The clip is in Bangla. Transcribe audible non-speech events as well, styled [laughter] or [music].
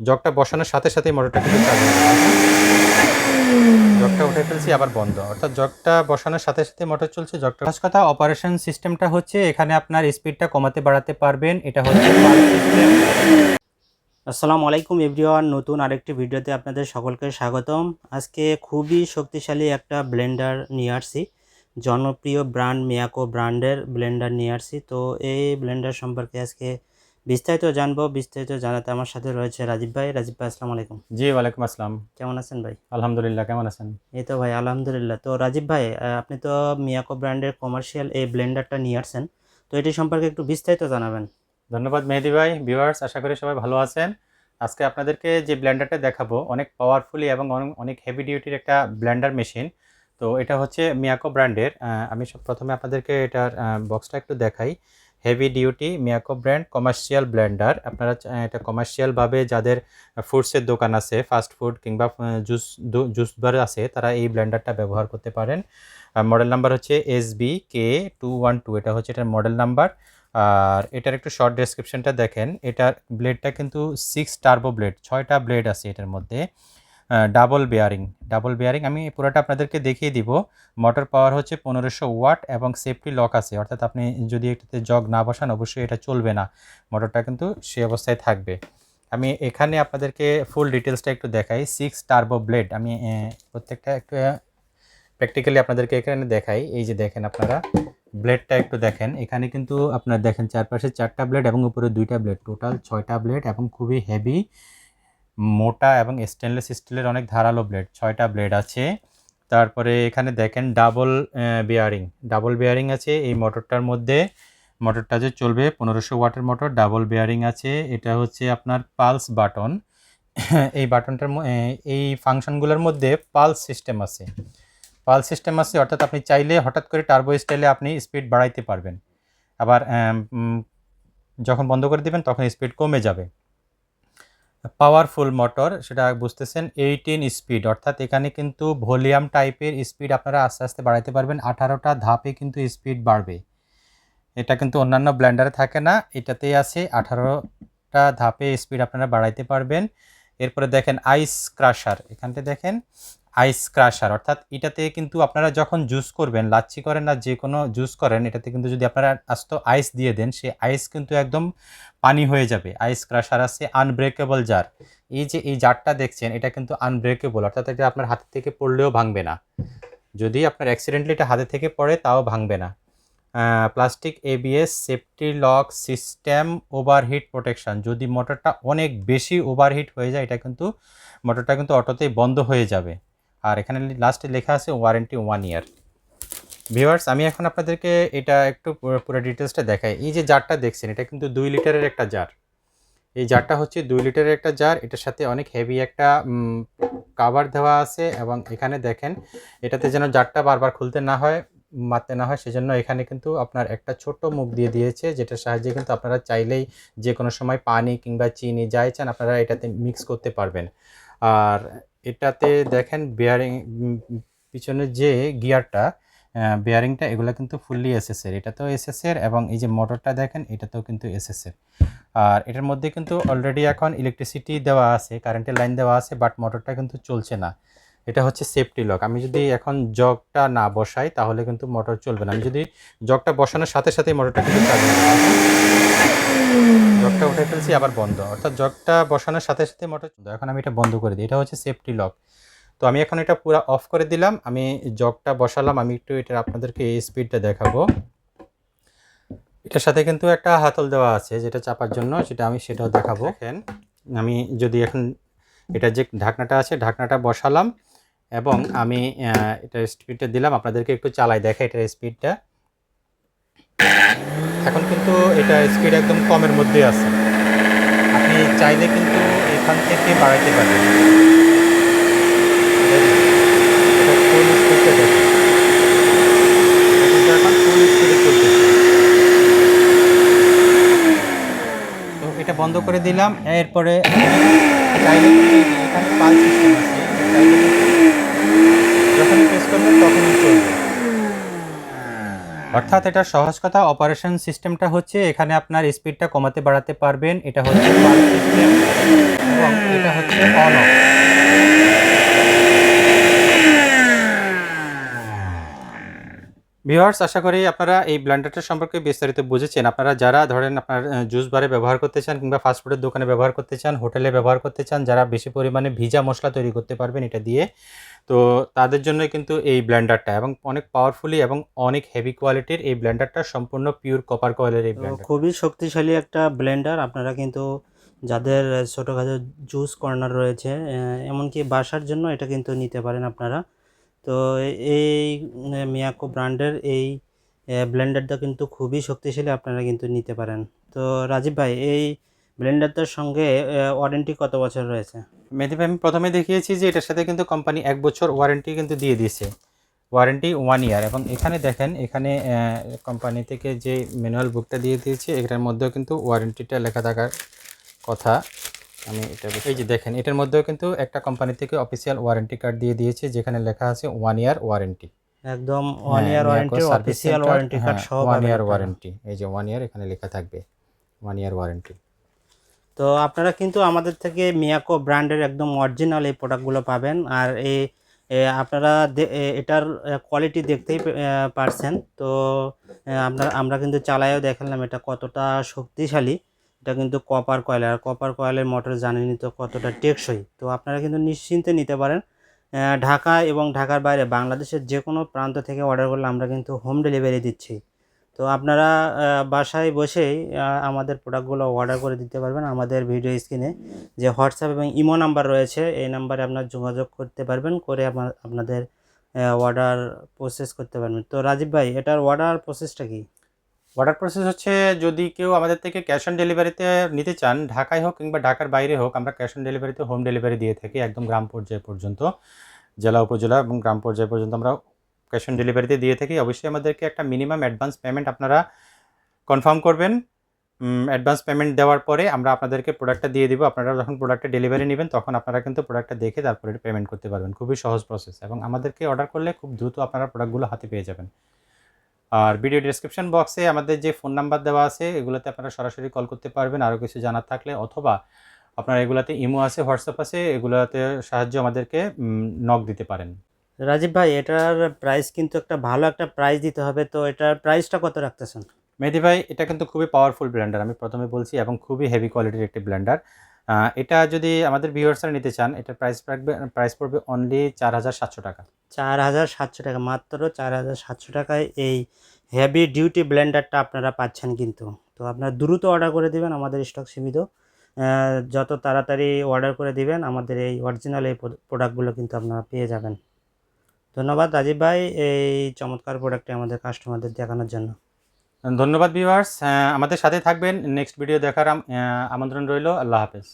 জগটা বসানোর সাথে সাথে মোটরটা কিন্তু জগটা উঠে ফেলছি, আবার বন্ধ। অর্থাৎ জগটা বসানোর সাথে সাথে মোটর চলছে, জগটা ফার্স্ট কথা অপারেশন সিস্টেমটা হচ্ছে, এখানে আপনার স্পিডটা কমাতে বাড়াতে পারবেন, এটা হচ্ছে আসসালামু আলাইকুম এভরিওয়ান, নতুন আরেকটি ভিডিওতে আপনাদের সকলকে স্বাগতম। আজকে খুবই শক্তিশালী একটা ব্লেন্ডার নিয়ে আসছি। জনপ্রিয় ব্র্যান্ড মিয়াকো ব্র্যান্ডের ব্লেন্ডার নিয়ে আসছি। তো এই ব্লেন্ডার সম্পর্কে আজকে বিস্তারিত জানব বিস্তারিত জানাতে আমার সাথে রয়েছে রাজীব ভাই। রাজীব ভাই আসসালামু আলাইকুম। জি ওয়ালাইকুম আসসালাম। কেমন আছেন ভাই? আলহামদুলিল্লাহ কেমন আছেন? এই তো ভাই আলহামদুলিল্লাহ। তো রাজীব ভাই আপনি তো মিয়াকো ব্র্যান্ডের কমার্শিয়াল এই ব্লেন্ডারটা নিয়ে আসছেন। তো এটি সম্পর্কে একটু বিস্তারিত জানাবেন। ধন্যবাদ মেহেদি ভাই ভিউয়ার্স আশা করি সবাই ভালো আছেন। আজকে আপনাদেরকে যে ব্লেন্ডারটা দেখাবো অনেক পাওয়ারফুলি এবং অনেক- হেভি ডিউটির একটা ব্লেন্ডার মেশিন তো এটা হচ্ছে মিয়াকো ব্র্যান্ডের আমি সব প্রথমে আপনাদেরকে এটার বক্সটা একটু দেখাই। Heavy duty Miyako brand commercial blender আপনারা এটা কমার্শিয়ালভাবে যাদের ফুডসের দোকান আছে ফাস্ট ফুড কিংবা জুস জুস বার আছে, তারা এই ব্লেন্ডারটা ব্যবহার করতে পারেন। মডেল নাম্বার হচ্ছে S B K two one two এটা হচ্ছে এটার মডেল নাম্বার আর এটার একটু শর্ট ডেসক্রিপশনটা দেখেন, এটার ব্লেডটা কিন্তু সিক্স টার্বো ব্লেড ছয়টা ব্লেড আছে এটার মধ্যে। ডাবল বেয়ারিং ডাবল বেয়ারিং আমি পুরোটা আপনাদেরকে দেখিয়ে দিব। মোটর পাওয়ার হচ্ছে পনেরোশো ওয়াট এবং সেফটি লক আছে। অর্থাৎ আপনি যদি এটাতে জগ না বসান, অবশ্যই এটা চলবে না। মোটরটা কিন্তু সে অবস্থায় থাকবে। আমি এখানে আপনাদেরকে ফুল ডিটেলসটা একটু দেখাই। সিক্স টার্বো ব্লেড আমি প্রত্যেকটা একটু প্র্যাকটিক্যালি আপনাদেরকে এখানে দেখাই। এই যে দেখেন আপনারা ব্লেডটা একটু দেখেন। এখানে কিন্তু আপনার দেখেন চারপাশে চারটা ব্লেড এবং উপরে দুইটা ব্লেড টোটাল ছয়টা ব্লেড এবং খুবই হেভি মোটা এবং স্টেনলেস স্টিলের অনেক ধারালো ব্লেড ছয়টা ব্লেড আছে। তারপরে এখানে দেখেন ডাবল বেয়ারিং ডাবল বেয়ারিং আছে এই মোটরটার মধ্যে। মোটরটা যে চলবে, পনেরোশো ওয়াটের মোটর ডাবল বেয়ারিং আছে। এটা হচ্ছে আপনার পালস বাটন [coughs] এই বাটনটার এই ফাংশনগুলোর মধ্যে পালস সিস্টেম আছে। পালস সিস্টেম আছে, অর্থাৎ আপনি চাইলে হঠাৎ করে টার্বো স্টাইলে আপনি স্পিড বাড়াইতে পারবেন। আবার যখন বন্ধ করে দেবেন, তখন স্পিড কমে যাবে। পাওয়ারফুল মোটর, সেটা বুঝতেছেন এইটিন স্পিড অর্থাৎ এখানে কিন্তু ভলিউম টাইপের স্পিড আপনারা আস্তে আস্তে বাড়াইতে পারবেন, আঠারোটা ধাপে কিন্তু স্পিড বাড়বে। এটা কিন্তু অন্যান্য ব্ল্যান্ডারে থাকে না, এটাতেই আছে, আঠারোটা ধাপে স্পিড আপনারা বাড়াইতে পারবেন। এরপরে দেখেন আইস ক্রাশার এখানটা দেখেন আইস ক্রাশার। অর্থাৎ এটাতে কিন্তু আপনারা যখন জুস করবেন, লাচ্ছি করেন না যে কোনো জুস করেন, এটাতে কিন্তু যদি আপনারা আস্ত আইস দিয়ে দেন, সে আইস কিন্তু একদম পানি হয়ে যাবে। আইস ক্রাশার আছে আনব্রেকেবল জার। এই যে এই জারটা দেখছেন, এটা কিন্তু আনব্রেকেবল, অর্থাৎ এটা আপনার হাত থেকে পড়লেও ভাঙবে না। যদি আপনার অ্যাক্সিডেন্টলি এটা হাতে থেকে পড়ে, তাও ভাঙবে না। Plastic ABS safety lock system overheat protection যদি মোটরটা অনেক বেশি ওভারহিট হয়ে যায়, এটা কিন্তু, মোটরটা কিন্তু অটোতেই বন্ধ হয়ে যাবে। আর এখানে লাস্টে লেখা আছে ওয়ারেন্টি ওয়ান ইয়ার ভিউয়ার্স আমি এখন আপনাদেরকে এটা একটু পুরো ডিটেলসটা দেখাই। এই যে জারটা দেখছেন, এটা কিন্তু দুই লিটারের একটা জার। এই জারটা হচ্ছে দুই লিটারের একটা জার। এটার সাথে অনেক হেভি একটা কাভার দেওয়া আছে এবং এখানে দেখেন, এটাতে যেন জারটা বারবার খুলতে না হয়, মারতে না হয়, সেজন্য এখানে কিন্তু আপনার একটা ছোট মুখ দিয়ে দিয়েছে, যেটার সাহায্যে কিন্তু আপনারা চাইলেই যে কোনো সময় পানি কিংবা চিনি যাই চান, আপনারা এটাতে মিক্স করতে পারবেন। আর এটাতে দেখেন বেয়ারিং পিছনের যে গিয়ারটা বেয়ারিংটা এগুলো কিন্তু ফুললি এসএসের এটাতেও এসএসের এবং এই যে মোটরটা দেখেন, এটাতেও কিন্তু এসএসের আর এটার মধ্যে কিন্তু অলরেডি এখন ইলেকট্রিসিটি দেওয়া আছে কারেন্টের লাইন দেওয়া আছে বাট মোটরটা কিন্তু চলছে না। এটা হচ্ছে সেফটি লক আমি যদি এখন জগটা না বসাই তাহলে কিন্তু মোটর চলবে না। আমি যদি জগটা বসানোর সাথে সাথে মোটরটা কিন্তু চালু জগটা উঠে ফেলছি আবার বন্ধ। অর্থাৎ জগটা বসানোর সাথে সাথে মোটর চলবে। এখন আমি এটা বন্ধ করে দিই। এটা হচ্ছে সেফটি লক তো আমি এখন এটা পুরো অফ করে দিলাম। আমি জগটা বসালাম। আমি একটু এটা আপনাদেরকে এই স্পিডটা দেখাবো। এটার সাথে কিন্তু একটা হাতল দেওয়া আছে যেটা চাপার জন্য। সেটা আমি সেটাও দেখাবো। দেখেন আমি যদি এখন এটা যে ঢাকনাটা আছে ঢাকনাটা বসালাম। এবং আমি এটা স্পিডটা দিলাম। আপনাদেরকে একটু চালাই দেখা এটার স্পিডটা এখন কিন্তু এটা স্পিড একদম কমের মধ্যে আছে। আপনি চাইলে কিন্তু এখান থেকে বাড়াইতে পারেন। ফুল তো এটা বন্ধ করে দিলাম। এরপরে চাইলে এখানে পাল সিস্টেম আছে। করবেন তখনই চলবে। অর্থাৎ এটা সহজ কথা অপারেশন সিস্টেমটা হচ্ছে এখানে আপনার স্পিডটা কমাতে বাড়াতে পারবেন। এটা হচ্ছে এবং এটা হচ্ছে অন অফ ভিউয়ার্স আশা করি আপনারা এই ব্লেন্ডারটা সম্পর্কে বিস্তারিত বুঝেছেন। আপনারা যারা ধরেন আপনার জুস বারে ব্যবহার করতে চান কিংবা ফাস্টফুডের দোকানে ব্যবহার করতে চান হোটেলে ব্যবহার করতে চান যারা বেশি পরিমাণে ভিজা মশলা তৈরি করতে পারবেন এটা দিয়ে তো তাদের জন্যই কিন্তু এই ব্লেন্ডারটা এবং অনেক পাওয়ারফুলি এবং অনেক হেভি কোয়ালিটির এই ব্লেন্ডারটা সম্পূর্ণ পিওর কপার কয়েলের এই ব্লেন্ডার খুবই শক্তিশালী একটা ব্লেন্ডার। আপনারা কিন্তু যাদের ছোটোখাটো জুস কর্নার রয়েছে এমনকি বাসার জন্য এটা কিন্তু নিতে পারেন আপনারা। তো এই মিয়াকো ব্র্যান্ডের এই ব্লেন্ডারটা কিন্তু খুবই শক্তিশালী আপনারা কিন্তু নিতে পারেন। তো রাজীব ভাই, এই ব্লেন্ডারটার সঙ্গে ওয়ারেন্টি কত বছর রয়েছে? মেধি ভাই, আমি প্রথমে দেখিয়েছি যে এটার সাথে কিন্তু কোম্পানি এক বছর ওয়ারেন্টি কিন্তু দিয়ে দিয়েছে। ওয়ারেন্টি ওয়ান ইয়ার এবং এখানে দেখেন, এখানে কোম্পানি থেকে যে ম্যানুয়াল বুকটা দিয়ে দিয়েছে, এটার মধ্যেও কিন্তু ওয়ারেন্টিটা লেখা থাকার কথা। আমি এটা এই যে দেখেন এটার মধ্যেও কিন্তু একটা কোম্পানি থেকে অফিসিয়াল ওয়ারেন্টি কার্ড দিয়ে দিয়েছে যেখানে লেখা আছে ওয়ান ইয়ার ওয়ারেন্টি একদম one year warranty official warranty card সহ ওয়ান ইয়ার ওয়ারেন্টি এই যে ওয়ান ইয়ার এখানে লেখা থাকবে ওয়ান ইয়ার ওয়ারেন্টি তো আপনারা কিন্তু আমাদের থেকে মিয়াকো ব্র্যান্ডের একদম অরিজিনাল এই প্রোডাক্টগুলো পাবেন আর এই আপনারা দে- এটার কোয়ালিটি দেখতেই পারছেন। তো আপনার আমরা কিন্তু চালাইও দেখালাম এটা কতটা শক্তিশালী। এটা কিন্তু কপার কয়েল আর কপার কয়েলের মোটর জানেনই তো কতটা টেকসই। তো আপনারা কিন্তু নিশ্চিন্তে নিতে পারেন। ঢাকা এবং ঢাকার বাইরে বাংলাদেশের যে কোনো প্রান্ত থেকে অর্ডার করলে আমরা কিন্তু হোম ডেলিভারি দিচ্ছি। তো আপনারা বাসায় বসেই আমাদের প্রোডাক্টগুলো অর্ডার করে দিতে পারবেন আমাদের ভিডিও স্ক্রিনে যে হোয়াটসঅ্যাপ এবং ইমো নাম্বার রয়েছে, এই নাম্বারে আপনার যোগাযোগ করতে পারবেন, করে আপনা- আপনাদের অর্ডার প্রসেস করতে পারবেন। তো রাজীব ভাই, এটার অর্ডার প্রসেসটা কি? অর্ডার প্রসেস হচ্ছে যদি কেউ আমাদের থেকে ক্যাশ অন ডেলিভারিতে নিতে চান, ঢাকায় হোক কিংবা ঢাকার বাইরে হোক, আমরা ক্যাশ অন ডেলিভারিতে হোম ডেলিভারি দিয়ে থাকি একদম গ্রাম পর্যায়ে পর্যন্ত, জেলা, উপজেলা এবং গ্রাম পর্যায় পর্যন্ত আমরা ক্যাশ অন ডেলিভারিতে দিয়ে থাকি। অবশ্যই আমাদেরকে একটা মিনিমাম অ্যাডভান্স পেমেন্ট আপনারা কনফার্ম করবেন। অ্যাডভান্স পেমেন্ট দেওয়ার পরে আমরা আপনাদেরকে প্রোডাক্টটা দিয়ে দিব। আপনারা যখন প্রোডাক্টটা ডেলিভারি নেবেন, তখন আপনারা কিন্তু প্রোডাক্টটা দেখে তারপরে পেমেন্ট করতে পারবেন। খুবই সহজ প্রসেস এবং আমাদেরকে অর্ডার করলে খুব দ্রুত আপনারা প্রোডাক্টগুলো হাতে পেয়ে যাবেন। আর ভিডিও ডিসক্রিপশন বক্সে আমাদের যে ফোন নাম্বার দেওয়া আছে এগুলোতে আপনারা সরাসরি কল করতে পারবেন। আরও কিছু জানার থাকলে অথবা আপনার এগুলাতে ইমো আছে হোয়াটসঅ্যাপ আছে এগুলোতে সাহায্য আমাদেরকে নক দিতে পারেন। রাজীব ভাই এটার প্রাইস কিন্তু একটা ভালো একটা প্রাইস দিতে হবে। তো এটার প্রাইসটা কত রাখতেছেন? মেহেদি ভাই এটা কিন্তু খুবই পাওয়ারফুল ব্লেন্ডার আমি প্রথমে বলছি এবং খুবই হেভি কোয়ালিটির একটি ব্লেন্ডার এটা যদি আমাদের ভিউয়ার্সরা নিতে চান, এটা প্রাইস রাখবে প্রাইস পড়বে অনলি চার হাজার সাতশো টাকা। চার হাজার সাতশো টাকা, মাত্র চার হাজার সাতশো টাকায় এই হেভি ডিউটি ব্লেন্ডারটা আপনারা পাচ্ছেন কিন্তু। তো আপনারা দ্রুত অর্ডার করে দেবেন, আমাদের স্টক সীমিত। যত তাড়াতাড়ি অর্ডার করে দিবেন, আমাদের এই অরিজিনাল এই প্রোডাক্টগুলো কিন্তু আপনারা পেয়ে যাবেন। ধন্যবাদ রাজীব ভাই এই চমৎকার প্রোডাক্টটি আমাদের কাস্টমারদের দেখানোর জন্য। ধন্যবাদ ভিউয়ার্স আমাদের সাথে থাকবেন নেক্সট ভিডিও দেখার আমন্ত্রণ রইল আল্লাহ হাফেজ।